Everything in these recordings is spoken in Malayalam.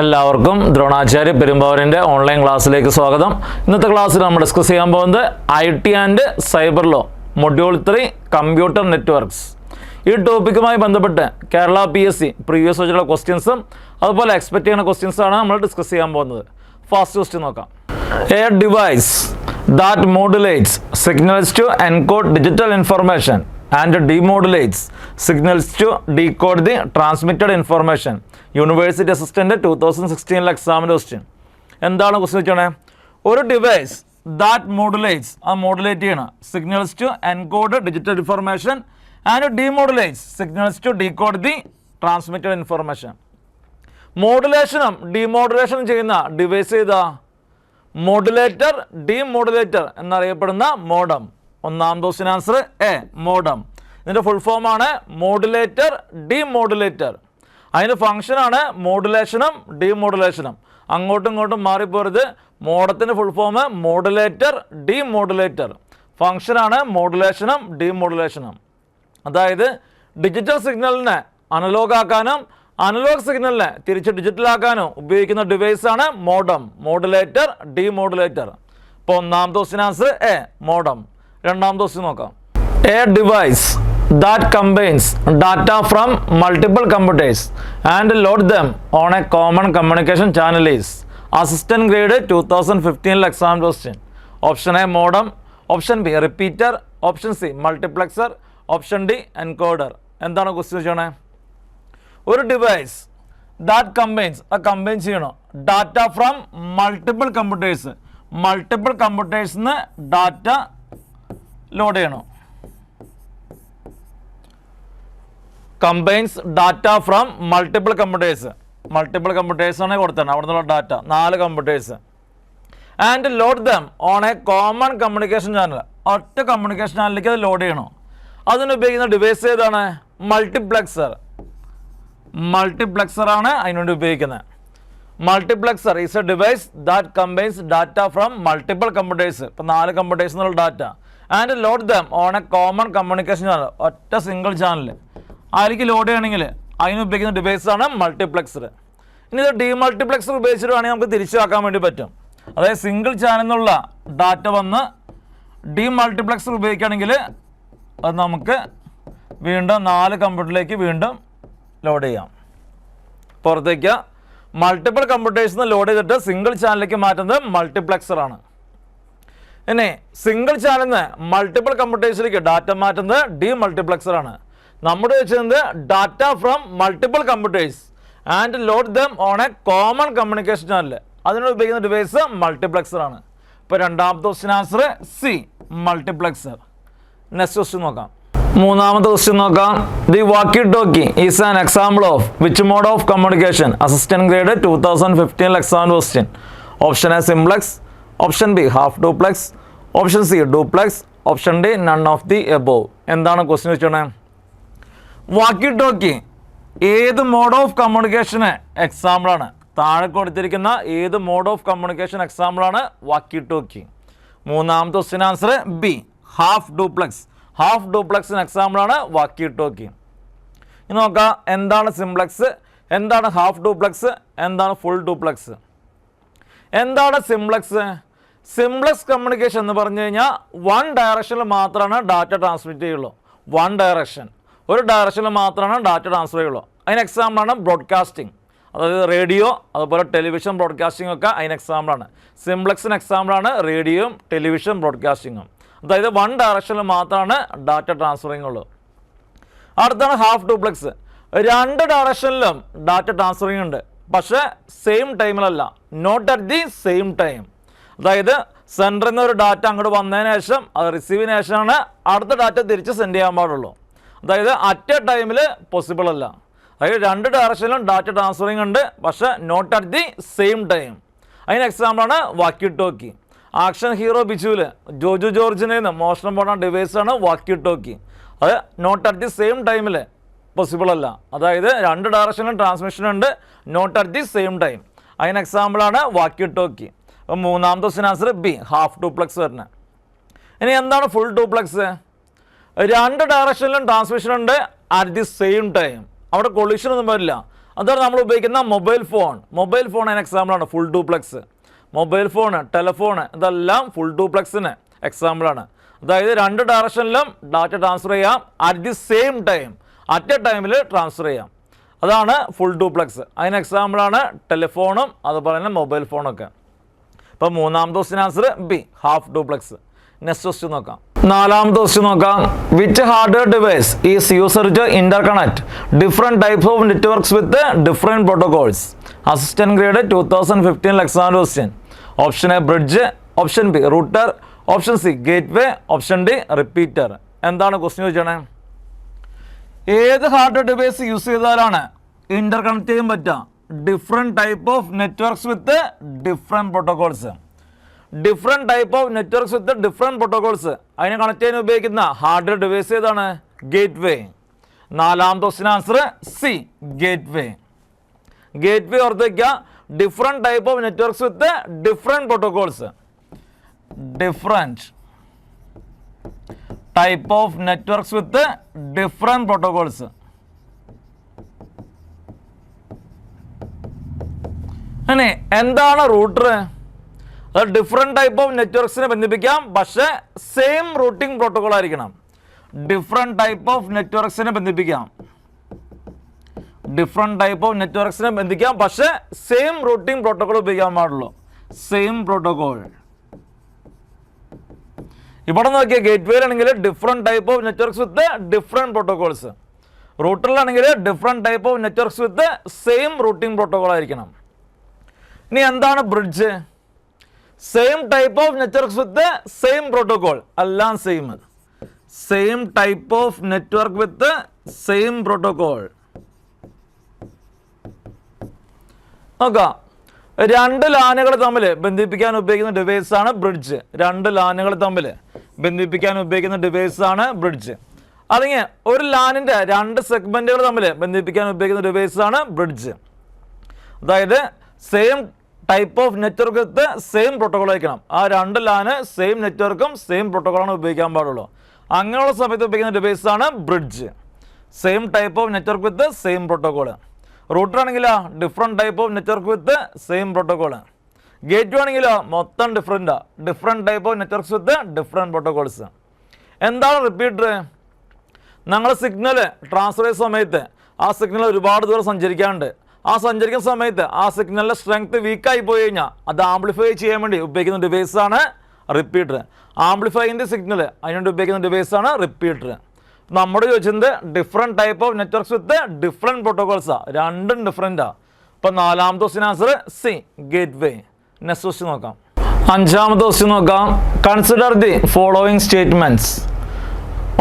എല്ലാവർക്കും ദ്രോണാചാര്യ പെരുമ്പാവൂരിന്റെ ഓൺലൈൻ ക്ലാസ്സിലേക്ക് സ്വാഗതം. ഇന്നത്തെ ക്ലാസ്സിൽ നമ്മൾ ഡിസ്കസ് ചെയ്യാൻ പോകുന്നത് I T and cyber law module three computer networks ഈ ടോപ്പിക്കുമായി ബന്ധപ്പെട്ട് Kerala P S C previous വെച്ചുള്ള ക്വസ്റ്റ്യൻസും അതുപോലെ എക്സ്പെക്ട് ചെയ്യുന്ന ക്വസ്റ്റ്യൻസാണ് നമ്മൾ ഡിസ്കസ് ചെയ്യാൻ പോകുന്നത്. ഫാസ്റ്റ് ക്വസ്റ്റ്യൻ നോക്കാം. A device that modulates signals to encode digital information and demodulates signals to decode the transmitted information university assistant two thousand സിക്സ്റ്റീനിലെ എക്സാമിന്റെ ക്വസ്റ്റ്യൻ എന്താണ് ക്വസ്റ്റ്യൻ വെച്ചോണേ ഒരു ഡിവൈസ് ദാറ്റ് മോഡുലേറ്റ്സ് ആ മോഡുലേറ്റ് ചെയ്യണം signals to encode digital information and demodulates signals to decode the transmitted information മോഡുലേഷനും ഡിമോഡുലേഷനും ചെയ്യുന്ന ഡിവൈസ് ചെയ്താ മോഡുലേറ്റർ ഡിമോഡുലേറ്റർ എന്നറിയപ്പെടുന്ന മോഡം ഒന്നാം ക്വസ്റ്റ്യൻ ആൻസർ എ മോഡം ഇതിന്റെ ഫുൾ ഫോമാണ് മോഡുലേറ്റർ ഡിമോഡുലേറ്റർ അതിന്റെ ഫങ്ഷനാണ് മോഡുലേഷനും ഡീമോഡുലേഷനും. അങ്ങോട്ടും ഇങ്ങോട്ടും മാറിപ്പോരുത്. മോഡത്തിന്റെ ഫുൾ ഫോം മോഡുലേറ്റർ ഡീമോഡുലേറ്റർ. ഫങ്ഷനാണ് മോഡുലേഷനും ഡീമോഡുലേഷനും. അതായത് ഡിജിറ്റൽ സിഗ്നലിനെ അനലോഗ് ആക്കാനും അനലോഗ് സിഗ്നലിനെ തിരിച്ച് ഡിജിറ്റലാക്കാനും ഉപയോഗിക്കുന്ന ഡിവൈസാണ് മോഡം മോഡുലേറ്റർ ഡീമോഡുലേറ്റർ. ഇപ്പോൾ ഒന്നാമത്തെ ക്വസ്റ്റ്യൻ ആൻസർ എ മോഡം. രണ്ടാമത്തെ ക്വസ്റ്റിൻ നോക്കാം. A device that combines data from multiple computers and load them on a common communication channel is assistant thousand ഫിഫ്റ്റീനിൽ exam question option A modem option B repeater option C multiplexer option D encoder എന്താണ് ക്വസ്റ്റ്യൻ ചെയ്യണേ ഒരു ഡിവൈസ് ദാറ്റ് കമ്പൈൻസ് അത് കമ്പൈൻ ചെയ്യണം? Data from multiple computers multiple കമ്പ്യൂട്ടേഴ്സിന് data load ചെയ്യണം? Combines data from multiple computers multiple computers ആണ് കൊടുത്തത്. അവിടെ നിന്നുള്ള ഡാറ്റ നാല് computers and load them on a common communication channel ഒറ്റ കമ്മ്യൂണിക്കേഷൻ ചാനലിലേക്ക് അത് ലോഡ് ചെയ്യണം. അതിന് ഉപയോഗിക്കുന്ന ഡിവൈസ് ഏതാണ്? മൾട്ടിപ്ലക്സർ മൾട്ടിപ്ലക്സർ ആണ് അതിനുവേണ്ടി ഉപയോഗിക്കുന്നത്. Multiplexer is a device that combines data from multiple computers ഇപ്പം നാല് കമ്പ്യൂട്ടേഴ്സ് എന്നുള്ള data and load them on a common communication channel ഒറ്റ സിംഗിൾ ചാനൽ അതിലേക്ക് ലോഡ് ചെയ്യണമെങ്കിൽ അതിന് ഉപയോഗിക്കുന്ന ഡിവൈസ് ആണ് മൾട്ടിപ്ലക്സർ ഇനി ഇത് ഡിമൾട്ടിപ്ലക്സർ ഉപയോഗിച്ചിട്ട് വേണമെങ്കിൽ നമുക്ക് തിരിച്ചാക്കാൻ വേണ്ടി പറ്റും. അതായത് സിംഗിൾ ചാനൽ എന്നുള്ള ഡാറ്റ വന്ന് ഡിമൾട്ടിപ്ലക്സർ ഉപയോഗിക്കുകയാണെങ്കിൽ അത് നമുക്ക് വീണ്ടും നാല് കമ്പ്യൂട്ടറിലേക്ക് വീണ്ടും ലോഡ് ചെയ്യാം. പുറത്തേക്ക് മൾട്ടിപ്പിൾ കമ്പ്യൂട്ടേഴ്സിൽ നിന്ന് ലോഡ് ചെയ്തിട്ട് സിംഗിൾ ചാനലിലേക്ക് മാറ്റുന്നത് മൾട്ടിപ്ലക്സറാണ് ഇനി സിംഗിൾ ചാനലിൽ നിന്ന് മൾട്ടിപ്പിൾ കമ്പ്യൂട്ടേഴ്സിലേക്ക് ഡാറ്റ മാറ്റുന്നത് ഡി മൾട്ടിപ്ലക്സർ ആണ്. നമ്മുടെ വെച്ചിരുന്നത് data from multiple computers and load them on a common communication channel അതിനോട് ഉപയോഗിക്കുന്ന ഡിവൈസ് മൾട്ടിപ്ലക്സർ ആണ്. ഇപ്പോൾ രണ്ടാമത്തെ question answer C multiplexer next question നോക്കാം. മൂന്നാമത്തെ ക്വസ്റ്റ്യൻ നോക്കാം. The walkie talkie is an example of which mode of communication assistant grade two thousand fifteen exam question option A simplex option B half duplex option C duplex option D none of the above എന്താണ് ക്വസ്റ്റ്യൻ വെച്ചോണേ വാക്കി ടോക്കി ഏത് മോഡ് ഓഫ് കമ്മ്യൂണിക്കേഷന് എക്സാമ്പിളാണ് താഴെ കൊടുത്തിരിക്കുന്ന ഏത് മോഡ് ഓഫ് കമ്മ്യൂണിക്കേഷൻ എക്സാമ്പിളാണ് വാക്കി ടോക്കി മൂന്നാമത്തെ question answer B half duplex half ഡൂപ്ലക്സിന് എക്സാമ്പിളാണ് വാക്കി ടോക്കി ഇനി നോക്കാം എന്താണ് സിംപ്ലക്സ് എന്താണ് ഹാഫ് ഡൂപ്ലക്സ് എന്താണ് ഫുൾ ഡൂപ്ലക്സ് എന്താണ് സിംപ്ലക്സ് സിംപ്ലക്സ് കമ്മ്യൂണിക്കേഷൻ എന്ന് പറഞ്ഞു കഴിഞ്ഞാൽ വൺ ഡയറക്ഷനിൽ മാത്രമാണ് ഡാറ്റ ട്രാൻസ്മിറ്റ് ചെയ്യുള്ളൂ. വൺ ഡയറക്ഷൻ ഒരു ഡയറക്ഷനിൽ മാത്രമാണ് ഡാറ്റ ട്രാൻസ്ഫർ ചെയ്യുള്ളൂ. അതിന് എക്സാമ്പിളാണ് ബ്രോഡ്കാസ്റ്റിംഗ് അതായത് റേഡിയോ അതുപോലെ ടെലിവിഷൻ ബ്രോഡ്കാസ്റ്റിംഗ് ഒക്കെ അതിന് എക്സാമ്പിളാണ് സിംപ്ലക്സിന് എക്സാമ്പിളാണ് റേഡിയോയും ടെലിവിഷൻ ബ്രോഡ്കാസ്റ്റിങ്ങും അതായത് വൺ ഡയറക്ഷനിൽ മാത്രമാണ് ഡാറ്റ ട്രാൻസ്ഫറിങ് ഉള്ളൂ. അടുത്താണ് ഹാഫ് ഡ്യൂപ്ലക്സ് രണ്ട് ഡയറക്ഷനിലും ഡാറ്റ ട്രാൻസ്ഫറിങ് ഉണ്ട് പക്ഷേ same ടൈമിലല്ല not at the same time അതായത് സെന്ററിൽ നിന്ന് ഒരു ഡാറ്റ അങ്ങോട്ട് വന്നതിന് ശേഷം അത് റിസീവിന് ശേഷമാണ് അടുത്ത ഡാറ്റ തിരിച്ച് സെൻഡ് ചെയ്യാൻ പാടുള്ളൂ. അതായത് അറ്റ് എ ടൈമിൽ പോസിബിൾ അല്ല. അതായത് രണ്ട് ഡയറക്ഷനിലും ഡാറ്റ ട്രാൻസ്ഫറിങ് ഉണ്ട്. പക്ഷേ not at the same time അതിന് എക്സാമ്പിളാണ് വാക്കി ടോക്കി ആക്ഷൻ ഹീറോ ബിജുവിൽ ജോജു ജോർജിനെ നിന്ന് മോഷണം പോണ ഡിവൈസാണ് വാക്കി ടോക്കി അത് നോട്ട് അറ്റ് ദി സെയിം ടൈമിൽ പോസിബിൾ അല്ല. അതായത് രണ്ട് ഡയറക്ഷനിലും ട്രാൻസ്മിഷൻ ഉണ്ട് not at the same time അതിന് എക്സാമ്പിളാണ് വാക്കി ടോക്കി മൂന്നാമത്തെ ആൻസർ ബി ഹാഫ് ഡ്യൂപ്ലക്സ് വരുന്നത്. ഇനി എന്താണ് ഫുൾ ഡ്യൂപ്ലക്സ് രണ്ട് ഡയറക്ഷനിലും ട്രാൻസ്മിഷൻ ഉണ്ട് അറ്റ് ദി സെയിം ടൈം അവിടെ കൊളീഷൻ ഒന്നും വരില്ല. അതാണ് നമ്മൾ ഉപയോഗിക്കുന്ന മൊബൈൽ ഫോൺ മൊബൈൽ ഫോൺ അതിന് എക്സാമ്പിളാണ് full duplex mobile phone telephone ഇതെല്ലാം ഫുൾ ഡ്യൂപ്ലെക്സിന് എക്സാമ്പിളാണ് അതായത് രണ്ട് ഡയറക്ഷനിലും ഡാറ്റ ട്രാൻസ്ഫർ ചെയ്യാം at the same time at a ടൈമിൽ ട്രാൻസ്ഫർ ചെയ്യാം. അതാണ് ഫുൾ ഡ്യൂപ്ലെക്സ് അതിന് എക്സാമ്പിളാണ് ടെലിഫോണും അതുപോലെ തന്നെ മൊബൈൽ ഫോണൊക്കെ ഇപ്പം മൂന്നാമത്തെ question answer B half duplex next question നോക്കാം. നാലാമത്തെ ക്വസ്റ്റ്യൻ നോക്കാം. Which hardware device is user to interconnect different types of networks with different protocols assistant grade two thousand fifteen exam question option A bridge option B router option C gateway option D repeater എന്താണ് ക്വസ്റ്റ്യൻ ചോദിച്ചണേ ഏത് ഹാർഡ്വെയർ ഡിവൈസ് യൂസ് ചെയ്താലാണ് ഇന്റർ കണക്ട് ചെയ്യാൻ പറ്റുക? Different type of networks with different protocols different type of networks with different protocols അതിനെ കണക്ട് ചെയ്യാൻ ഉപയോഗിക്കുന്ന ഹാർഡ്വെയർ ഡിവൈസ് ഏതാണ്? ഗേറ്റ് വേ നാലാമത്തെ question answer C gateway gateway ഓർത്തേക്കുക different type of networks with different protocols different type of networks with different protocols അങ്ങനെ എന്താണ് റൂട്ടർ അത് ഡിഫറെന്റ് ടൈപ്പ് ഓഫ് നെറ്റ്വർക്ക്സിനെ ബന്ധിപ്പിക്കാം. പക്ഷേ സെയിം റൂട്ടിംഗ് പ്രോട്ടോകോൾ ആയിരിക്കണം. ഡിഫറെന്റ് ടൈപ്പ് ഓഫ് നെറ്റ്വർക്ക്സിനെ ബന്ധിപ്പിക്കാം. ഡിഫറെന്റ് ടൈപ്പ് ഓഫ് നെറ്റ്വർക്ക്സിനെ ബന്ധിക്കാം. പക്ഷേ സെയിം റൂട്ടിംഗ് പ്രോട്ടോകോൾ ഉപയോഗിക്കാൻ പാടുള്ളൂ. സെയിം പ്രോട്ടോകോൾ ഇവിടെ നോക്കിയാൽ ഗേറ്റ് വേയിലാണെങ്കിൽ different type of networks with different protocols റൂട്ടറിലാണെങ്കിൽ different type of networks with same routing protocol ആയിരിക്കണം. ഇനി എന്താണ് bridge same type of networks with same protocol എല്ലാം same same type of network with same protocol നോക്കാം. രണ്ട് ലാനുകൾ തമ്മിൽ ബന്ധിപ്പിക്കാൻ ഉപയോഗിക്കുന്ന ഡിവൈസ് ആണ് ബ്രിഡ്ജ് രണ്ട് ലാനുകൾ തമ്മിൽ ബന്ധിപ്പിക്കാൻ ഉപയോഗിക്കുന്ന ഡിവൈസ് ആണ് ബ്രിഡ്ജ് അല്ലെങ്കിൽ ഒരു ലാനിന്റെ രണ്ട് സെഗ്മെന്റുകൾ തമ്മിൽ ബന്ധിപ്പിക്കാൻ ഉപയോഗിക്കുന്ന ഡിവൈസ് ആണ് ബ്രിഡ്ജ് അതായത് സെയിം ടൈപ്പ് ഓഫ് നെറ്റ്വർക്ക് എടുത്ത് സെയിം പ്രോട്ടോകോൾ ആയിരിക്കണം ആ രണ്ട് ലാന് സെയിം നെറ്റ്വർക്കും സെയിം പ്രോട്ടോകോളാണ് ഉപയോഗിക്കാൻ പാടുള്ളൂ. അങ്ങനെയുള്ള സമയത്ത് ഉപയോഗിക്കുന്ന ഡിവൈസ് ആണ് bridge same type of network with same protocol router ആണെങ്കിലോ different type of network with same protocol gate ആണെങ്കിലോ മൊത്തം ഡിഫറെന്റാ different type of networks with different protocols എന്താണ് റിപ്പീറ്റർ നമ്മൾ സിഗ്നൽ ട്രാൻസ്ഫർ ചെയ്യുന്ന സമയത്ത് ആ സിഗ്നൽ ഒരുപാട് ദൂരം സഞ്ചരിക്കാറുണ്ട്. ആ സഞ്ചരിക്കുന്ന സമയത്ത് ആ സിഗ്നലിന്റെ സ്ട്രെങ്ത് വീക്കായി പോയി കഴിഞ്ഞാൽ അത് ആംപ്ലിഫൈ ചെയ്യാൻ വേണ്ടി ഉപയോഗിക്കുന്ന ഡിവൈസ് ആണ് റിപ്പീറ്റർ ആംപ്ലിഫൈന്റെ സിഗ്നൽ അതിനുവേണ്ടി ഉപയോഗിക്കുന്ന ഡിവൈസ് ആണ് റിപ്പീറ്റർ നമ്മുടെ ചോദിച്ചത് different type of networks with different പ്രോട്ടോകോൾസാണ് രണ്ടും ഡിഫറെന്റാണ് ഇപ്പം നാലാമത്തെ question answer C gateway next നോക്കാം. അഞ്ചാമത്തെ ക്വസ്റ്റ്യൻ നോക്കാം. കൺസിഡർ ദി ഫോളോയിങ് സ്റ്റേറ്റ്മെന്റ്സ്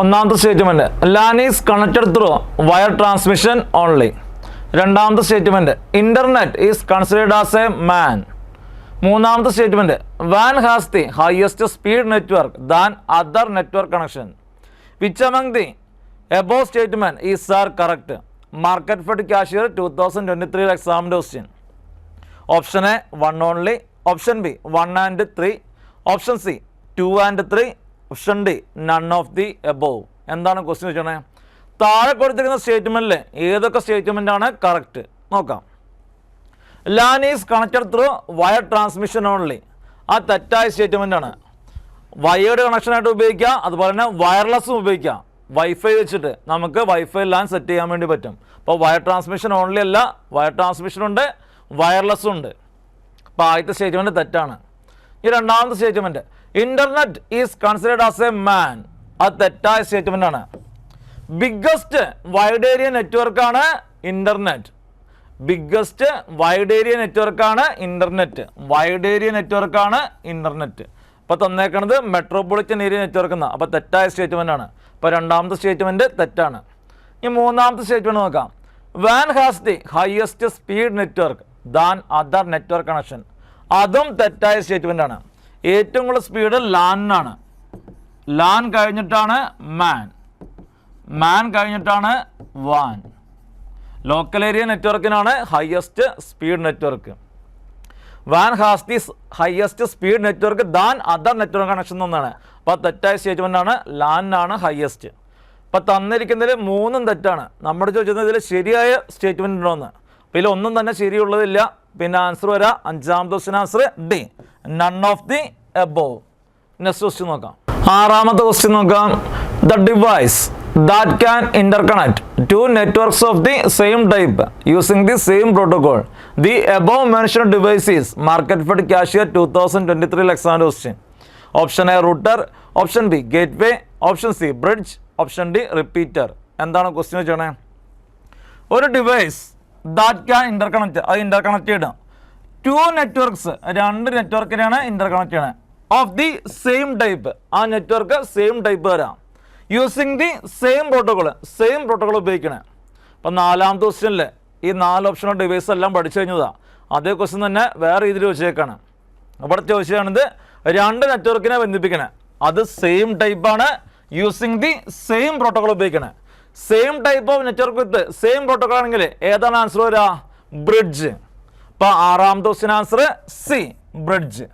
ഒന്നാമത്തെ statement LAN is connected through wire transmission only രണ്ടാമത്തെ statement internet is considered as a MAN മൂന്നാമത്തെ statement van has the highest speed network than other network connection which among the above statement is are correct market fed cashier two thousand twenty three എക്സാമിന്റെ question option A one only option B one and three option C two and three option D none of the above എന്താണ് ക്വസ്റ്റ്യൻ വെച്ചോണേ താഴെ കൊടുത്തിരിക്കുന്ന സ്റ്റേറ്റ്മെന്റിൽ ഏതൊക്കെ സ്റ്റേറ്റ്മെന്റാണ് കറക്റ്റ് നോക്കാം. LAN is connected through wire transmission only ആ തെറ്റായ സ്റ്റേറ്റ്മെന്റാണ് വയേർഡ് കണക്ഷനായിട്ട് ഉപയോഗിക്കാം. അതുപോലെ തന്നെ വയർലെസ്സും ഉപയോഗിക്കാം. വൈഫൈ വെച്ചിട്ട് നമുക്ക് വൈഫൈ ലാൻ സെറ്റ് ചെയ്യാൻ വേണ്ടി പറ്റും. അപ്പോൾ വയർ ട്രാൻസ്മിഷൻ ഓൺലി അല്ല വയർ ട്രാൻസ്മിഷൻ ഉണ്ട് വയർലെസ്സും ഉണ്ട്. അപ്പോൾ ആദ്യത്തെ സ്റ്റേറ്റ്മെന്റ് തെറ്റാണ്. ഈ രണ്ടാമത്തെ statement internet is considered as a MAN അത് തെറ്റായ സ്റ്റേറ്റ്മെന്റ് ആണ്. ബിഗ്ഗസ്റ്റ് വൈഡ് ഏരിയ നെറ്റ്വർക്കാണ് ഇന്റർനെറ്റ് ബിഗ്ഗസ്റ്റ് വൈഡ് ഏരിയ നെറ്റ്വർക്കാണ് ഇന്റർനെറ്റ് വൈഡ് ഏരിയ നെറ്റ്വർക്കാണ് ഇന്റർനെറ്റ് ഇപ്പോൾ തന്നേക്കണത് മെട്രോപൊളിറ്റൻ ഏരിയ നെറ്റ്വർക്ക് എന്നാണ് അപ്പോൾ തെറ്റായ സ്റ്റേറ്റ്മെന്റ് ആണ്. അപ്പോൾ രണ്ടാമത്തെ സ്റ്റേറ്റ്മെന്റ് തെറ്റാണ്. ഇനി മൂന്നാമത്തെ സ്റ്റേറ്റ്മെന്റ് നോക്കാം. Van has the highest speed network than other network connection അതും തെറ്റായ സ്റ്റേറ്റ്മെന്റ് ആണ്. ഏറ്റവും കൂടുതൽ സ്പീഡ് ലാനിനാണ് ലാൻ കഴിഞ്ഞിട്ടാണ് മാൻ മാൻ കഴിഞ്ഞിട്ടാണ് വാൻ ലോക്കൽ ഏരിയ നെറ്റ്വർക്കിനാണ് highest speed network van has the highest speed network than other network connection എന്നാണ് അപ്പോൾ തെറ്റായ സ്റ്റേറ്റ്മെന്റ് ആണ് ലാനാണ് ഹയസ്റ്റ് അപ്പോൾ തന്നിരിക്കുന്നതിൽ മൂന്നും തെറ്റാണ്. നമ്മുടെ ചോദിച്ചത് ഇതിൽ ശരിയായ ഉണ്ടോ എന്ന്. അപ്പോൾ ഇതിൽ ഒന്നും തന്നെ ശരിയുള്ളതില്ല. പിന്നെ ആൻസർ വരാം. അഞ്ചാമത്തെ question answer D none of the above next question നോക്കാം. ആറാമത്തെ ക്വസ്റ്റ്യൻ നോക്കാം. The device that can interconnect two networks of the same type using the same protocol the above mention devices market fed cashier two thousand twenty three ലക്സാൻഡ് question option A router option B gateway option C bridge option D repeater എന്താണ് ക്വസ്റ്റ്യൻ വെച്ചാണേ ഒരു ഡിവൈസ് ദാറ്റ് ക്യാൻ ഇന്റർകണക്ട് അത് ഇന്റർകണക്ട് ചെയ്യണം. ടു നെറ്റ്വർക്ക്സ് രണ്ട് നെറ്റ്വർക്കിനെയാണ് ഇന്റർകണക്ട് ചെയ്യണത് ഓഫ് ദി സെയിം ടൈപ്പ് ആ നെറ്റ്വർക്ക് സെയിം ടൈപ്പ് വരാം. Using the same protocol same protocol ഉപയോഗിക്കണേ. അപ്പം നാലാമത്തെ ക്വസ്റ്റ്യനിൽ ഈ നാല് ഓപ്ഷനോ ഡിവൈസ് എല്ലാം പഠിച്ചു കഴിഞ്ഞതാണ് അതേ ക്വസ്റ്റ്യൻ തന്നെ വേറെ രീതിയിൽ ചോദിച്ചേക്കാണ്. അവിടെ ചോദിച്ചതാണിത് രണ്ട് നെറ്റ്വർക്കിനെ ബന്ധിപ്പിക്കണേ. അത് സെയിം ടൈപ്പാണ് using the same protocol ഉപയോഗിക്കണേ. Same type of network with same protocol ആണെങ്കിൽ ഏതാണ് ആൻസർ വരിക ബ്രിഡ്ജ് അപ്പോൾ ആറാമത്തെ question answer C bridge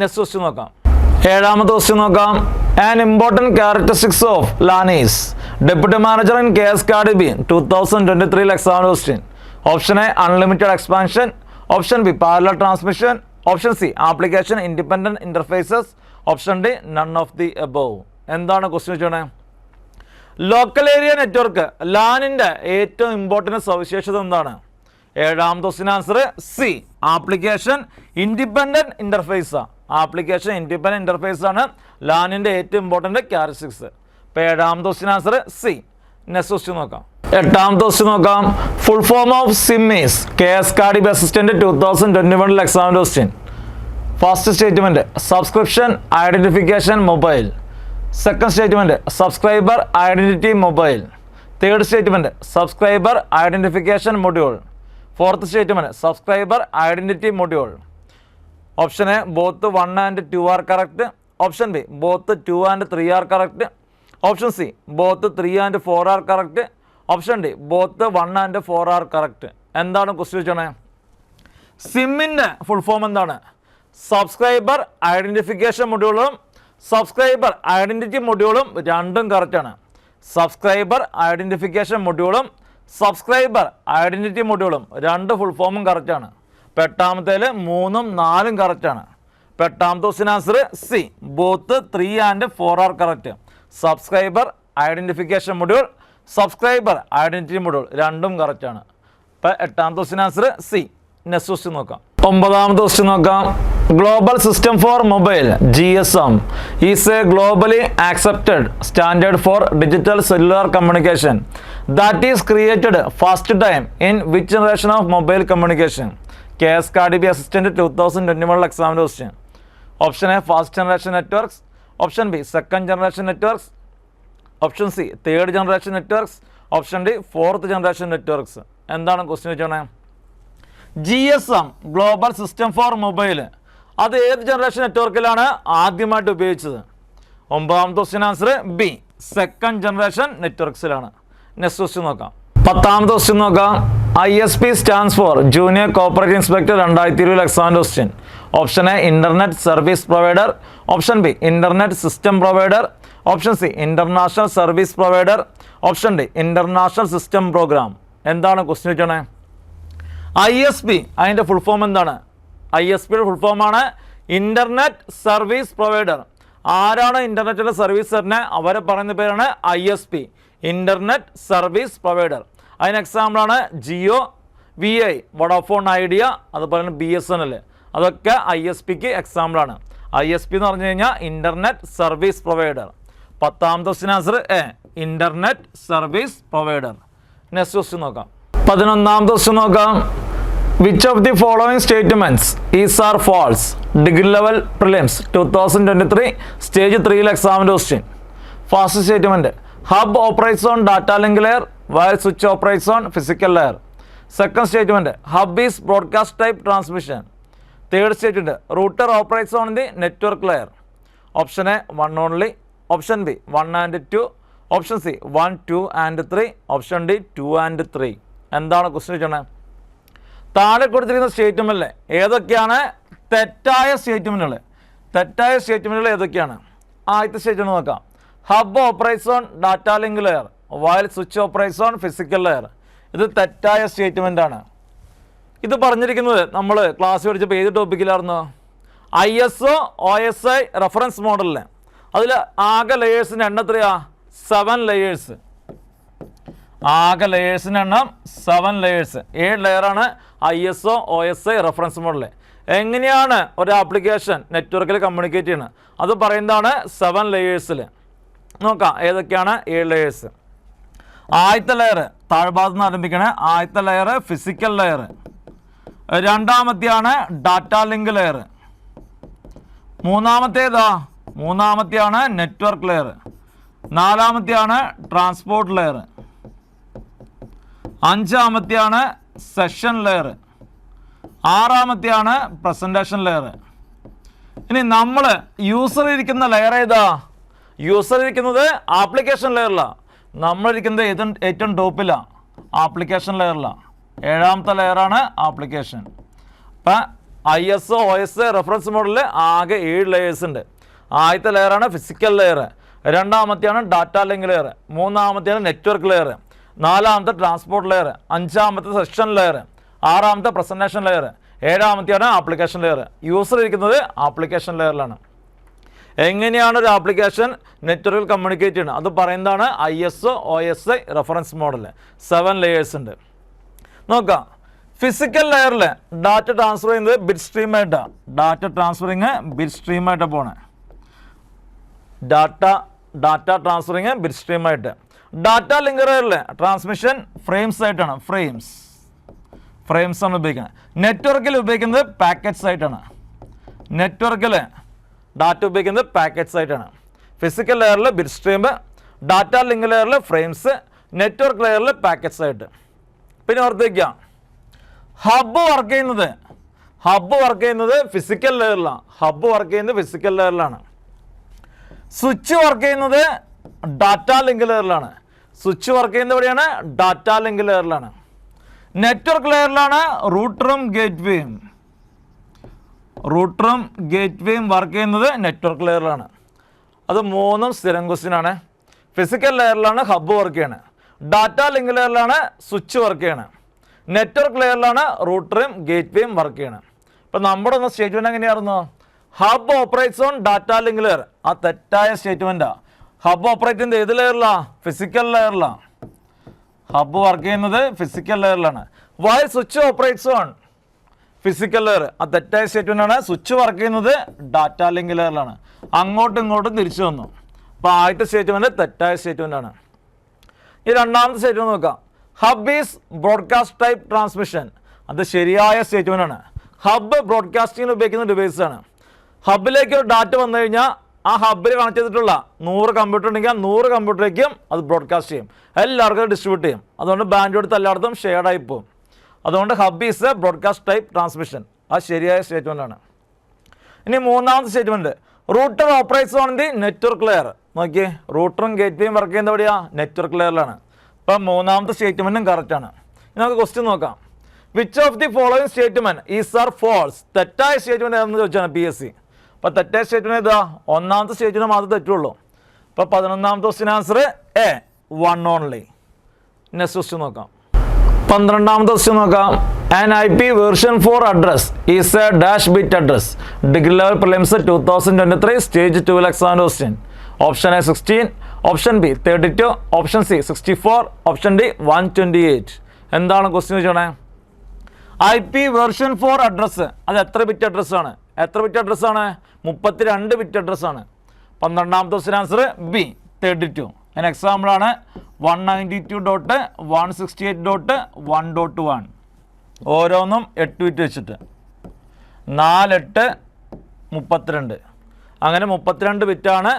next question നോക്കാം. ഏഴാമത്തെ ക്വസ്റ്റ്യൻ നോക്കാം. An important characteristics of LANs deputy manager in K S card B two thousand twenty three exam question option A unlimited expansion option B parallel transmission option C application independent interfaces option D none of the above എന്താണ് ക്വസ്റ്റ്യൻ വെച്ചോണേ ലോക്കൽ ഏരിയ നെറ്റ്വർക്ക് ലാനിന്റെ ഏറ്റവും ഇമ്പോർട്ടന്റ് സവിശേഷത എന്താണ്? ഏഴാമത്തെ question answer C application independent interface application independent interface ആണ് ലാനിന്റെ ഏറ്റവും ഇമ്പോർട്ടന്റ് ക്യാരക്ടറിസ്റ്റിക്സ് ഇപ്പോൾ ഏഴാമത്തെ question answer C next question നോക്കാം. എട്ടാമത്തെ ക്വസ്റ്റ്യൻ നോക്കാം. Full form of SIMs K S card assistant two thousand twenty വണ്ണിൽ exam question first statement subscription identification mobile second statement subscriber identity mobile third statement subscriber identification module fourth statement subscriber identity module option A both one and two are correct. Option B both two and three are correct. Option C both three and four are correct. Option D both one and four are correct. എന്താണ് ക്വസ്റ്റ്യൻ വെച്ചോണേ സിമ്മിന്റെ ഫുൾ ഫോം എന്താണ്? സബ്സ്ക്രൈബർ ഐഡന്റിഫിക്കേഷൻ മൊഡ്യൂളും സബ്സ്ക്രൈബർ ഐഡന്റിറ്റി മൊഡ്യൂളും രണ്ടും കറക്റ്റാണ് സബ്സ്ക്രൈബർ ഐഡന്റിഫിക്കേഷൻ മൊഡ്യൂളും സബ്സ്ക്രൈബർ ഐഡന്റിറ്റി മൊഡ്യൂളും രണ്ട് ഫുൾ ഫോമും കറക്റ്റാണ് എട്ടാമത്തേൽ മൂന്നും നാലും കറക്റ്റാണ് എട്ടാമത്തെ question answer C both three and four are correct subscriber identification module subscriber identity module രണ്ടും കറക്റ്റാണ് ഇപ്പം എട്ടാമത്തെ question answer C next question നോക്കാം. ഒമ്പതാമത്തെ ക്വസ്റ്റ്യൻ നോക്കാം. Global system for mobile G S M is a globally accepted standard for digital cellular communication that is created first time in which generation of mobile communication K S card B assistant two thousand twenty one എക്സാമിന്റെ question option A first generation networks option B second generation networks option C third generation networks option D fourth generation networks എന്താണ് question വെച്ചോണേ G S M global system for mobile അത് ഏത് ജനറേഷൻ നെറ്റ്വർക്കിലാണ് ആദ്യമായിട്ട് ഉപയോഗിച്ചത്? ഒമ്പതാമത്തെ question answer B second generation നെറ്റ്വർക്ക്സിലാണ് next question നോക്കാം. പത്താമത്തെ ക്വസ്റ്റ്യൻ നോക്കാം. I S P stands for junior cooperative inspector രണ്ടായിരത്തി ഇരുപതിൽ എക്സാമിന്റെ question option A internet service provider option B internet system provider option C international service provider option D international system program എന്താണ് ക്വസ്റ്റ്യൻ വെച്ചോണേ ഐ എസ് പി അതിന്റെ ഫുൾ ഫോം എന്താണ്? ഐ എസ് പിയുടെ ഫുൾ ഫോമാണ് ഇന്റർനെറ്റ് സർവീസ് പ്രൊവൈഡർ ആരാണ് ഇന്റർനെറ്റിന്റെ സർവീസ് തരുന്നത് അവരെ പറയുന്ന പേരാണ് I S P internet service provider. അതിന് എക്സാമ്പിളാണ് Jio V I Vodafone Idea അതുപോലെ തന്നെ ബി എസ് എൻ എൽ. അതൊക്കെ ഐ എസ് പിക്ക് എക്സാമ്പിളാണ് ഐ എസ് പി എന്ന് പറഞ്ഞു കഴിഞ്ഞാൽ ഇന്റർനെറ്റ് സർവീസ് പ്രൊവൈഡർ. പത്താമത്തെ question answer A internet service provider. Next question നോക്കാം. പതിനൊന്നാമത്തെ ക്വസ്റ്റ്യൻ നോക്കാം. Which of the following statements is are false degree level prelims two thousand twenty three stage ത്രീയിൽ എക്സാമിന്റെ question first statement hub operates on data link layer while switch operates on physical layer second statement hub is broadcast type transmission third statement router operates on the network layer option A one only option B one and two option C one two and three option D two and three എന്താണ് ക്വസ്റ്റ്യൻ വെച്ചോണേ താഴെ കൊടുത്തിരിക്കുന്ന സ്റ്റേറ്റ്മെന്റിൽ ഏതൊക്കെയാണ് തെറ്റായ സ്റ്റേറ്റ്മെന്റുകൾ തെറ്റായ സ്റ്റേറ്റ്മെന്റുകൾ ഏതൊക്കെയാണ്? ആദ്യത്തെ സ്റ്റേറ്റ്മെന്റ് നോക്കാം. Hub operates on data link layer while switch operates on physical layer. ഇത് തെറ്റായ സ്റ്റേറ്റ്മെന്റ് ആണ്. ഇത് പറഞ്ഞിരിക്കുന്നത് നമ്മൾ ക്ലാസ് പഠിച്ചപ്പോൾ ഏത് ടോപ്പിക്കിലായിരുന്നു? I S O O S I reference മോഡലിന്. അതിൽ ആകെ ലെയേഴ്സിന്റെ എണ്ണം എത്രയാ? സെവൻ ലെയേഴ്സ് ആകെ ലെയേഴ്സിന്റെ എണ്ണം സെവൻ ലെയേഴ്സ് ഏഴ് ലെയറാണ് I S O O S I reference model എങ്ങനെയാണ് ഒരു ആപ്ലിക്കേഷൻ നെറ്റ്വർക്കിൽ കമ്മ്യൂണിക്കേറ്റ് ചെയ്യുന്നത് അത് പറയുന്നതാണ് സെവൻ ലെയേഴ്സിൽ നോക്കാം ഏതൊക്കെയാണ് ഏഴ് ലെയേഴ്സ് ആദ്യത്തെ ലെയർ താഴ്ഭാഗത്ത് നിന്ന് ആരംഭിക്കണേ ആദ്യത്തെ ലെയർ ഫിസിക്കൽ ലെയർ രണ്ടാമത്തെയാണ് ഡാറ്റ ലിങ്ക് ലെയർ മൂന്നാമത്തേതാ? മൂന്നാമത്തെയാണ് നെറ്റ്വർക്ക് ലെയർ നാലാമത്തെയാണ് ട്രാൻസ്പോർട്ട് ലെയർ അഞ്ചാമത്തെയാണ് സെഷൻ ലെയർ ആറാമത്തെയാണ് പ്രസന്റേഷൻ ലെയർ ഇനി നമ്മൾ യൂസർ ഇരിക്കുന്ന ലെയർ ഏതാ? യൂസർ ഇരിക്കുന്നത് ആപ്ലിക്കേഷൻ ലെയറിലാണ് നമ്മളിരിക്കുന്നത് ഏറ്റവും ഏറ്റവും ടോപ്പിലാണ് ആപ്ലിക്കേഷൻ ലെയറിലാണ് ഏഴാമത്തെ ലെയറാണ് ആപ്ലിക്കേഷൻ അപ്പം I S O S reference മോഡലിൽ ആകെ ഏഴ് ലെയേഴ്സ് ഉണ്ട് ആദ്യത്തെ ലെയറാണ് ഫിസിക്കൽ ലെയർ രണ്ടാമത്തെയാണ് ഡാറ്റ ലിങ്ക് ലെയർ മൂന്നാമത്തെയാണ് നെറ്റ്വർക്ക് ലെയർ നാലാമത്തെ ട്രാൻസ്പോർട്ട് ലെയർ അഞ്ചാമത്തെ സെഷൻ ലെയർ ആറാമത്തെ പ്രസന്റേഷൻ ലെയർ ഏഴാമത്തെയാണ് ആപ്ലിക്കേഷൻ ലെയർ യൂസർ ഇരിക്കുന്നത് ആപ്ലിക്കേഷൻ ലെയറിലാണ് എങ്ങനെയാണ് ഒരു ആപ്ലിക്കേഷൻ നെറ്റ്വർക്കിൽ കമ്മ്യൂണിക്കേറ്റ് ചെയ്യുന്നത്? അത് പറയുന്നതാണ് I S O S I reference model seven layers ഉണ്ട്. നോക്കാം. ഫിസിക്കൽ ലെയറിൽ ഡാറ്റ ട്രാൻസ്ഫർ ചെയ്യുന്നത് ബിറ്റ് സ്ട്രീമായിട്ടാണ് ഡാറ്റ ട്രാൻസ്ഫറിങ് ബിറ്റ് സ്ട്രീം ആയിട്ടാണ് പോണേ. ഡാറ്റ ഡാറ്റ ട്രാൻസ്ഫറിങ് ബിറ്റ് സ്ട്രീമായിട്ട് ഡാറ്റ ലിങ്ക് ലെയറിൽ ട്രാൻസ്മിഷൻ ഫ്രെയിംസ് ആയിട്ടാണ്. ഫ്രെയിംസ് ഫ്രെയിംസ് ആണ് ഉപയോഗിക്കുന്നത്. നെറ്റ്വർക്കിൽ ഉപയോഗിക്കുന്നത് പാക്കറ്റ്സ് ആയിട്ടാണ്. നെറ്റ്വർക്കിൽ ഡാറ്റ ഉപയോഗിക്കുന്നത് പാക്കറ്റ്സ് ആയിട്ടാണ് ഫിസിക്കൽ ലെയറിൽ ബിറ്റ് സ്ട്രീം ഡാറ്റ ലിങ്ക് ലെയറിൽ ഫ്രെയിംസ് നെറ്റ്വർക്ക് ലെയറിൽ പാക്കറ്റ്സ് ആയിട്ട് പിന്നെ ഓർത്തേക്കാം ഹബ്ബ് വർക്ക് ചെയ്യുന്നത് ഹബ്ബ് വർക്ക് ചെയ്യുന്നത് ഫിസിക്കൽ ലെയറിലാണ് ഹബ്ബ് വർക്ക് ചെയ്യുന്നത് ഫിസിക്കൽ ലെയറിലാണ് സ്വിച്ച് വർക്ക് ചെയ്യുന്നത് ഡാറ്റ ലിങ്ക് ലെയറിലാണ് സ്വിച്ച് വർക്ക് ചെയ്യുന്നത് എവിടെയാണ്? ഡാറ്റ ലിങ്ക് ലെയറിലാണ് നെറ്റ്വർക്ക് ലെയറിലാണ് റൂട്ടറും ഗേറ്റ്വേയും റൂട്ടറും ഗേറ്റ്വേയും വർക്ക് ചെയ്യുന്നത് നെറ്റ്വർക്ക് ലെയറിലാണ് അത് മൂന്നും സ്ഥിരം ക്വസ്റ്റ്യൻ ആണ്. ഫിസിക്കൽ ലെയറിലാണ് ഹബ്ബ് വർക്ക് ചെയ്യണത് ഡാറ്റ ലിങ്ക് ലെയറിലാണ് സ്വിച്ച് വർക്ക് ചെയ്യണത് നെറ്റ്വർക്ക് ലെയറിലാണ് റൂട്ടറും ഗേറ്റ്വേയും വർക്ക് ചെയ്യണത് ഇപ്പം നമ്മുടെ ഒന്ന് സ്റ്റേറ്റ്മെന്റ് എങ്ങനെയായിരുന്നു? Hub operates on data link layer ആ തെറ്റായ സ്റ്റേറ്റ്മെന്റാണ് ഹബ് ഓപ്പറേറ്റ് ചെയ്യുന്നത് ഏത് ലെയറിലാണ് ഫിസിക്കൽ ലെയറിലാണ് ഹബ് വർക്ക് ചെയ്യുന്നത് physical ലെയറിലാണ് while switch operates on physical layer ആ തെറ്റായ സ്റ്റേറ്റ്മെന്റ് ആണ്. സ്വിച്ച് വർക്ക് ചെയ്യുന്നത് ഡാറ്റ ലിങ്ക് ലെയറിലാണ് അങ്ങോട്ടും ഇങ്ങോട്ടും തിരിച്ചു വന്നു. അപ്പോൾ ആദ്യത്തെ സ്റ്റേറ്റ്മെന്റ് തെറ്റായ സ്റ്റേറ്റ്മെന്റാണ് ഈ രണ്ടാമത്തെ സ്റ്റേറ്റ്മെന്റ് നോക്കാം. Hub is broadcast type transmission അത് ശരിയായ സ്റ്റേറ്റ്മെന്റാണ് ഹബ്ബ് ബ്രോഡ്കാസ്റ്റിങ്ങിന് ഉപയോഗിക്കുന്ന ഡിവൈസ് ആണ്. ഹബിലേക്ക് ഒരു ഡാറ്റ വന്നു കഴിഞ്ഞാൽ ആ ഹബ്ബിൽ കണക്ട് ചെയ്തിട്ടുള്ള നൂറ് കമ്പ്യൂട്ടർ ഉണ്ടെങ്കിൽ ആ നൂറ് കമ്പ്യൂട്ടറിലേക്കും അത് ബ്രോഡ്കാസ്റ്റ് ചെയ്യും. എല്ലാവർക്കും ഡിസ്ട്രിബ്യൂട്ട് ചെയ്യും. അതുകൊണ്ട് ബാൻഡ് എടുത്ത് എല്ലായിടത്തും ഷെയർഡായി പോകും. അതുകൊണ്ട് hub is a broadcast type transmission ആ ശരിയായ സ്റ്റേറ്റ്മെന്റ് ആണ്. ഇനി മൂന്നാമത്തെ statement router operates on the network layer നോക്കിയേ റൂട്ടറും ഗേറ്റ്വേയും വർക്ക് ചെയ്യുന്നത് എവിടെയാ? നെറ്റ്വർക്ക് ലെയറിലാണ് അപ്പം മൂന്നാമത്തെ സ്റ്റേറ്റ്മെന്റും കറക്റ്റാണ് ഇനി നമുക്ക് ക്വസ്റ്റ്യൻ നോക്കാം. Which of the following statement is are false തെറ്റായ സ്റ്റേറ്റ്മെന്റ് ഏതെന്ന് ചോദിച്ചാണ് പി എസ് സി അപ്പോൾ തെറ്റായ സ്റ്റേറ്റ്മെന്റ് ഏതാ? ഒന്നാമത്തെ സ്റ്റേറ്റ്മെന്റ് മാത്രമേ തെറ്റുള്ളൂ. അപ്പോൾ പതിനൊന്നാമത്തെ question answer A one only next question നോക്കാം. പന്ത്രണ്ടാമത്തെ ക്വസ്റ്റ്യൻ നോക്കാം. An I P version four address is a dash bit address degree level prelims two thousand twenty three stage two exam question option A sixteen option B thirty two option C sixty four option D one twenty eight എന്താണ് question ചോദിച്ചോണേ? I P version four address അത് എത്ര ബിറ്റ് അഡ്രസ്സാണ് എത്ര ബിറ്റ് അഡ്രസ്സാണ് മുപ്പത്തി രണ്ട് ബിറ്റ് അഡ്രസ്സാണ് പന്ത്രണ്ടാമത്തെ question answer B thirty two അതിന് എക്സാമ്പിളാണ് one ninety two dot one sixty eight dot one dot one ഓരോന്നും എട്ട് ബിറ്റ് വെച്ചിട്ട്. നാലെട്ട് മുപ്പത്തിരണ്ട്. അങ്ങനെ മുപ്പത്തിരണ്ട് ബിറ്റാണ്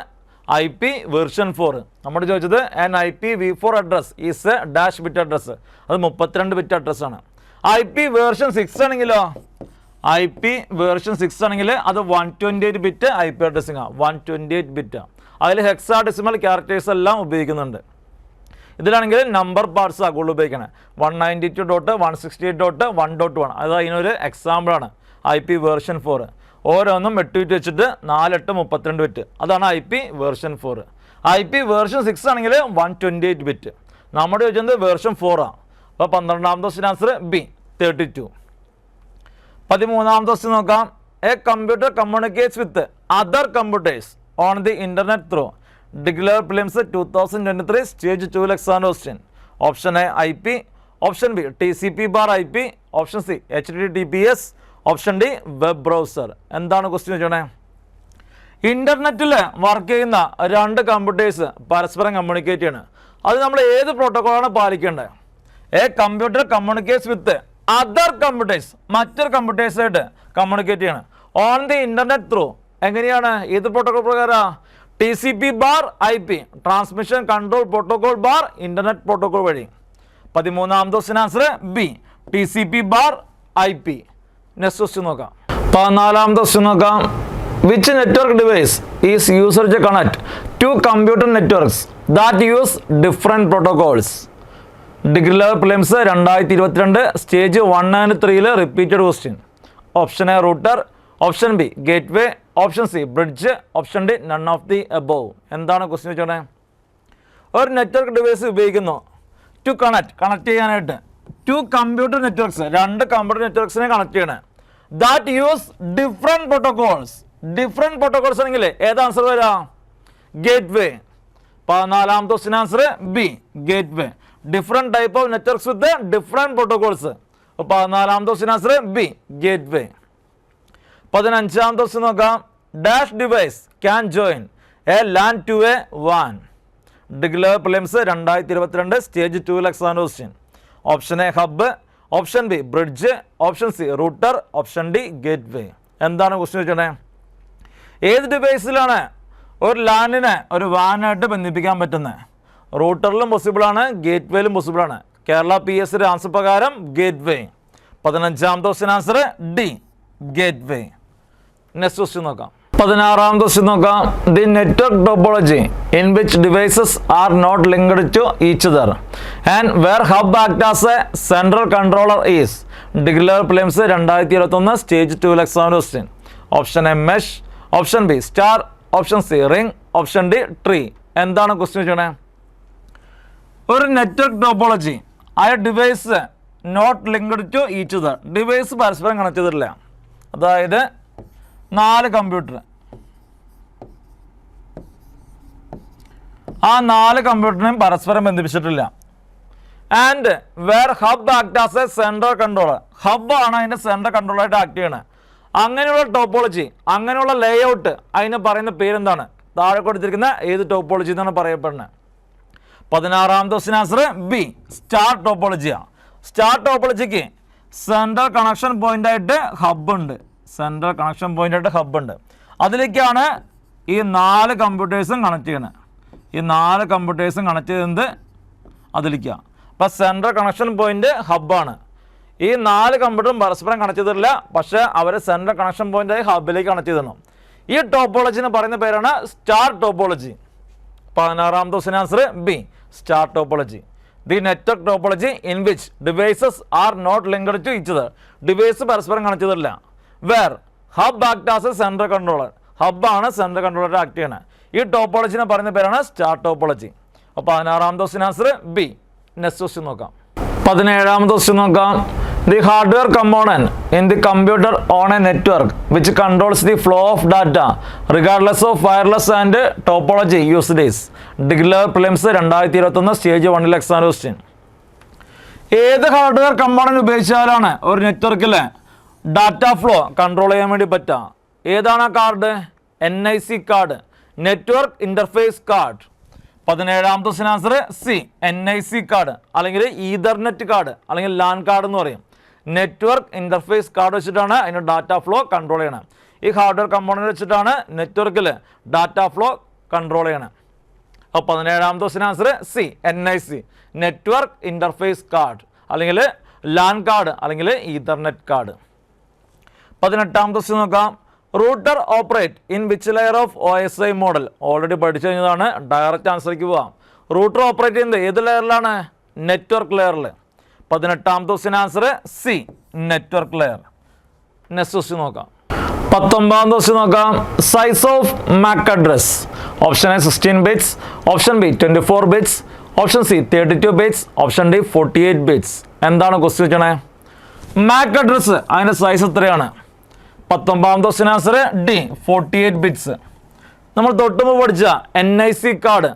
ഐ പി വെർഷൻ ഫോർ നമ്മൾ ചോദിച്ചത് an I P V four address is a dash bit address അത് മുപ്പത്തിരണ്ട് ബിറ്റ് അഡ്രസ്സാണ് ഐ പി വേർഷൻ സിക്സ് ആണെങ്കിലോ? ഐ പി വേർഷൻ സിക്സ് ആണെങ്കിൽ അത് one twenty eight bit I P addressing ആണ് വൺ ട്വന്റി എയ്റ്റ് ബിറ്റ് അതിൽ ഹെക്സാ ഡെസിമൽ ക്യാരക്ടേഴ്സ് എല്ലാം ഉപയോഗിക്കുന്നുണ്ട്. ഇതിലാണെങ്കിൽ നമ്പർ പാർട്സ് ആ കൂടുതൽ ഉപയോഗിക്കണത് one ninety two dot one sixty eight dot one dot one അത് അതിനൊരു എക്സാമ്പിളാണ് ഐ പി വേർഷൻ ഫോർ ഓരോന്നും എട്ട് വിറ്റ് വെച്ചിട്ട് നാലെട്ട് മുപ്പത്തിരണ്ട് ബിറ്റ് അതാണ് I P version four I P version six ആണെങ്കിൽ വൺ ട്വന്റി എയ്റ്റ് ബിറ്റ് നമ്മുടെ ചോദിച്ചത് വേർഷൻ ഫോറാണ് അപ്പോൾ പന്ത്രണ്ടാമത്തെ question answer B thirty two പതിമൂന്നാമത്തെ ക്വസ്റ്റ്യൻ നോക്കാം. A computer communicates with other computers on the internet through degree level prelims two thousand twenty three stage two ലക്സാൻഡ് Austin option A I P option B T C P bar I P option C H T T P S option D web browser എന്താണ് ക്വസ്റ്റ്യൻ വെച്ചോണേ ഇന്റർനെറ്റിൽ വർക്ക് ചെയ്യുന്ന രണ്ട് കമ്പ്യൂട്ടേഴ്സ് പരസ്പരം കമ്മ്യൂണിക്കേറ്റ് ചെയ്യണം. അത് നമ്മൾ ഏത് പ്രോട്ടോക്കോളാണ് പാലിക്കേണ്ടത്? A computer communicates with other computers മറ്റൊരു കമ്പ്യൂട്ടേഴ്സായിട്ട് കമ്മ്യൂണിക്കേറ്റ് ചെയ്യണം. ഓൺ ദി ഇന്റർനെറ്റ് ത്രൂ എങ്ങനെയാണ്? ഏത് പ്രോട്ടോകോൾ പ്രകാരം? T C P bar I P transmission control protocol bar internet protocol വഴി. പതിമൂന്നാമത്തെ question answer B T C P bar I P next question നോക്കാം. പതിനാലാമത്തെ ക്വസ്റ്റ്യൻ നോക്കാം. Which network device is used to connect to computer networks that use different protocols degree level prelims രണ്ടായിരത്തി ഇരുപത്തിരണ്ട് സ്റ്റേജ് വൺ ആൻഡ് ത്രീയിൽ repeated question option A router option B gateway option C bridge option D none of the above എന്താണ് ക്വസ്റ്റ്യൻ വെച്ചോണേ ഒരു നെറ്റ്വർക്ക് ഡിവൈസ് ഉപയോഗിക്കുന്നു. ടു കണക്ട് കണക്ട് ചെയ്യാനായിട്ട്. ടു കമ്പ്യൂട്ടർ നെറ്റ്വർക്ക്സ് രണ്ട് കമ്പ്യൂട്ടർ നെറ്റ്വർക്ക്സിനെ കണക്ട് ചെയ്യണേ. That use different protocols different protocols ആണെങ്കിൽ ഏത് ആൻസർ വരാ? ഗേറ്റ് വേ പതിനാലാമത്തെ question answer B gateway different type of networks with different protocols പതിനാലാമത്തെ question answer B gateway പതിനഞ്ചാമത്തെ ദിവസം നോക്കാം. Dash device can join a LAN to a van degree level prelims രണ്ടായിരത്തി ഇരുപത്തിരണ്ട് stage two exam question option A hub option B bridge option C router option D gateway എന്താണ് ക്വസ്റ്റ്യൻ വെച്ചോണേ ഏത് ഡിവൈസിലാണ് ഒരു ലാൻഡിനെ ഒരു വാനായിട്ട് ബന്ധിപ്പിക്കാൻ പറ്റുന്നത്? റൂട്ടറിലും പോസിബിളാണ് ഗേറ്റ് വേയിലും പോസിബിളാണ് കേരള പി എസ് ആൻസർ പ്രകാരം ഗേറ്റ് വേ പതിനഞ്ചാമത്തെ question answer D gateway next question നോക്കാം. പതിനാറാം ക്വസ്റ്റ്യൻ നോക്കാം. The network topology in which devices are not linked to each other and where hub act as a central controller is. Degree level prelims രണ്ടായിരത്തി ഇരുപത്തൊന്ന് stage two exam question. Option A mesh option B star option C ring option D tree. എന്താണ് ക്വസ്റ്റ്യൻ വെച്ചോണേ ഒരു നെറ്റ്വർക്ക് ടോപ്പോളജി ആ device not linked to each other device പരസ്പരം കണക്ട് ചെയ്തിട്ടില്ല. അതായത് നാല് കമ്പ്യൂട്ടർ ആ നാല് കമ്പ്യൂട്ടറിനെയും പരസ്പരം ബന്ധിപ്പിച്ചിട്ടില്ല. And where hub act as a central controller ആണ് അതിന്റെ സെൻട്രൽ കൺട്രോളായിട്ട് ആക്ട് ചെയ്യണത് അങ്ങനെയുള്ള ടോപ്പോളജി അങ്ങനെയുള്ള ലേ ഔട്ട് അതിന് പറയുന്ന പേരെന്താണ്? താഴെ കൊടുത്തിരിക്കുന്ന ഏത് ടോപ്പോളജി എന്നാണ് പറയപ്പെടുന്നത് പതിനാറാമത്തെ ദിവസം ആൻസർ ബി സ്റ്റാർ ടോപ്പോളജിയാണ് സ്റ്റാർ ടോപ്പോളജിക്ക് സെൻട്രൽ കണക്ഷൻ പോയിന്റ് ആയിട്ട് ഹബ്ബ് ഉണ്ട്. സെൻട്രൽ കണക്ഷൻ പോയിന്റായിട്ട് ഹബ്ബുണ്ട് അതിലേക്കാണ് ഈ നാല് കമ്പ്യൂട്ടേഴ്സും കണക്ട് ചെയ്യുന്നത്. ഈ നാല് കമ്പ്യൂട്ടേഴ്സും കണക്ട് ചെയ്യുന്നത് അതിലേക്കാണ് അപ്പം സെൻട്രൽ കണക്ഷൻ പോയിന്റ് ഹബ്ബാണ് ഈ നാല് കമ്പ്യൂട്ടറും പരസ്പരം കണക്ട് ചെയ്തിട്ടില്ല പക്ഷേ അവർ സെൻട്രൽ കണക്ഷൻ പോയിന്റായി ഹബ്ബിലേക്ക് കണക്ട് ചെയ്തിടണം ഈ ടോപ്പോളജിന് പറയുന്ന പേരാണ് സ്റ്റാർ ടോപ്പോളജി പതിനാറാമത്തെ ദിവസം answer B star topology the network topology in which devices are not linked to each other device പരസ്പരം കണക്ട് ചെയ്തിട്ടില്ല. Where. Hub act as a central controller ഹബ്ബാണ് central controller act ചെയ്യണത് ഈ ടോപ്പോളജിനെ പറയുന്ന പേരാണ് സ്റ്റാർ ടോപ്പോളജി അപ്പോൾ പതിനാറാമത്തെ question answer B next question നോക്കാം. പതിനേഴാമത്തെ ക്വസ്റ്റ്യൻ നോക്കാം. The hardware component in the computer on a network which controls the flow of data regardless of wireless and topology use days ഡിഗ്ലർ പ്രിലിംസ് രണ്ടായിരത്തി ഇരുപത്തൊന്ന് സ്റ്റേജ് വണ്ണിൽ എക്സാം ക്വസ്റ്റ്യൻ ഏത് ഹാർഡ്വെയർ കമ്പോണന്റ് ഉപയോഗിച്ചാലാണ് ഒരു നെറ്റ്വർക്കിൽ ഡാറ്റ ഫ്ലോ കൺട്രോൾ ചെയ്യാൻ വേണ്ടി പറ്റുക ഏതാണ് ആ card? N I C card. Network interface card. പതിനേഴാമത്തെ question answer C N I C card. അല്ലെങ്കിൽ ഈതർനെറ്റ് കാർഡ്. അല്ലെങ്കിൽ ലാൻ കാർഡ് എന്ന് പറയും. നെറ്റ്വർക്ക് ഇന്റർഫേസ് കാർഡ് വെച്ചിട്ടാണ് അതിന്റെ ഡാറ്റ ഫ്ലോ കൺട്രോൾ ചെയ്യണം. ഈ ഹാർഡ്വെയർ കമ്പോണന്റ് വെച്ചിട്ടാണ് നെറ്റ്വർക്കിൽ ഡാറ്റ ഫ്ലോ കൺട്രോൾ ചെയ്യണം. അപ്പോൾ പതിനേഴാമത്തെ ദിവസം answer C N I C network interface card. അല്ലെങ്കിൽ ലാൻ കാർഡ്. അല്ലെങ്കിൽ ഈതർനെറ്റ് കാർഡ്. പതിനെട്ടാമത്തെ ക്വസ്റ്റ്യൻ നോക്കാം. Router operate in which layer of O S I model. Already പഠിച്ചു കഴിഞ്ഞതാണ്. ഡയറക്റ്റ് ആൻസറിലേക്ക് പോവാം. റൂട്ടർ ഓപ്പറേറ്റ് ചെയ്യുന്നത് ഏത് ലെയറിലാണ്? നെറ്റ്വർക്ക് ലെയറിൽ. പതിനെട്ടാമത്തെ question answer C network layer. Next question നോക്കാം. പത്തൊമ്പതാം ക്വസ്റ്റ്യൻ നോക്കാം. Size of MAC address option A sixteen bits option B twenty four bits option C thirty two bits option D forty eight bits എന്താണ് ക്വസ്റ്റ്യൻ വെച്ചണേ മാക് അഡ്രസ് അതിന്റെ സൈസ് എത്രയാണ്? പത്തൊമ്പതാമത്തെ question answer D forty eight bits നമ്മൾ തൊട്ടുമ്പോൾ പഠിച്ച എൻ ഐ സി കാർഡ്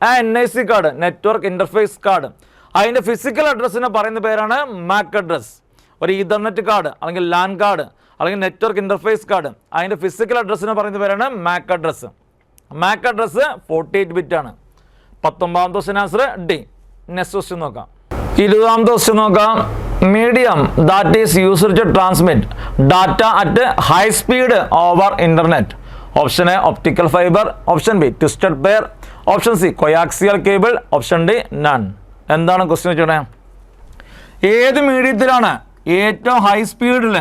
ആ N I C card network interface card അതിന്റെ ഫിസിക്കൽ അഡ്രസ്സിനെ പറയുന്ന പേരാണ് മാക് അഡ്രസ് ഒരു ഇന്റർനെറ്റ് കാർഡ് അല്ലെങ്കിൽ ലാൻ കാർഡ് അല്ലെങ്കിൽ നെറ്റ്വർക്ക് ഇന്റർഫേസ് കാർഡ് അതിന്റെ ഫിസിക്കൽ അഡ്രസ്സിനെ പറയുന്ന പേരാണ് MAC address MAC address forty eight bit ആണ്. പത്തൊമ്പതാമത്തെ question answer D next question നോക്കാം. ഇരുപതാമത്തെ ക്വസ്റ്റ്യൻ നോക്കാം. Medium that is used to transmit data at high speed over internet option A optical fibre option B twisted pair option C coaxial cable option D none എന്താണ് ക്വസ്റ്റ്യൻ വെച്ചോണേ ഏത് മീഡിയത്തിലാണ് ഏറ്റവും ഹൈ സ്പീഡിൽ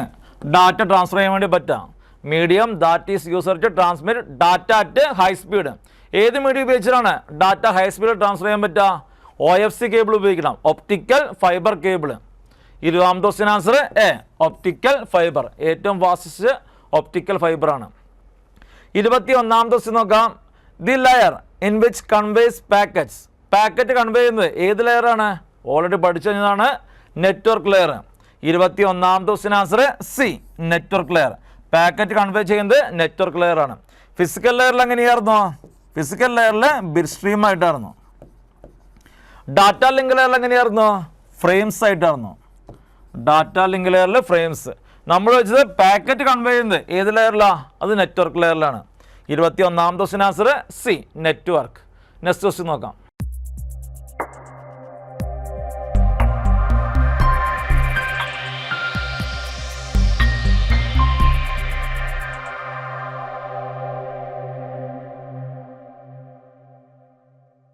ഡാറ്റ ട്രാൻസ്ഫർ ചെയ്യാൻ വേണ്ടി പറ്റുക? Medium that is user to transmit data at high speed ഏത് മീഡിയം ഉപയോഗിച്ചിട്ടാണ് ഡാറ്റ ഹൈ സ്പീഡിൽ ട്രാൻസ്ഫർ ചെയ്യാൻ പറ്റുക? ഒ എഫ് സി കേബിൾ ഉപയോഗിക്കണം. ഒപ്റ്റിക്കൽ ഫൈബർ കേബിൾ ഇരുപതാമത്തെ question answer A optical fibre ഏറ്റവും ഫാസ്റ്റസ്റ്റ് ഒപ്റ്റിക്കൽ ഫൈബർ ആണ്. ഇരുപത്തി ഒന്നാം ദിവസം നോക്കാം. The layer in which conveys packets packet convey ചെയ്യുന്നത് ഏത് ലെയറാണ് ഓൾറെഡി പഠിച്ചു കഴിഞ്ഞതാണ് നെറ്റ്വർക്ക് ലെയർ ഇരുപത്തി ഒന്നാം ദിവസത്തിന് answer C network layer packet convey ചെയ്യുന്നത് നെറ്റ്വർക്ക് ലെയർ ആണ്. ഫിസിക്കൽ ലെയറിൽ എങ്ങനെയായിരുന്നു? ഫിസിക്കൽ ലെയറിൽ ബിറ്റ് സ്ട്രീം ആയിട്ടായിരുന്നു. ഡാറ്റ ലിങ്ക് ലെയറിൽ എങ്ങനെയായിരുന്നു? ഫ്രെയിംസ് ആയിട്ടായിരുന്നു. ഡാറ്റ ലിങ്ക് ലെയറിലെ ഫ്രെയിംസ് നമ്മൾ വെച്ചത് പാക്കറ്റ് കൺവേ ചെയ്യുന്നത് ഏത് ലെയറിലാണ് അത് നെറ്റ്വർക്ക് ലെയറിലാണ് ഇരുപത്തി ഒന്നാമത്തെ question answer C network next question നോക്കാം.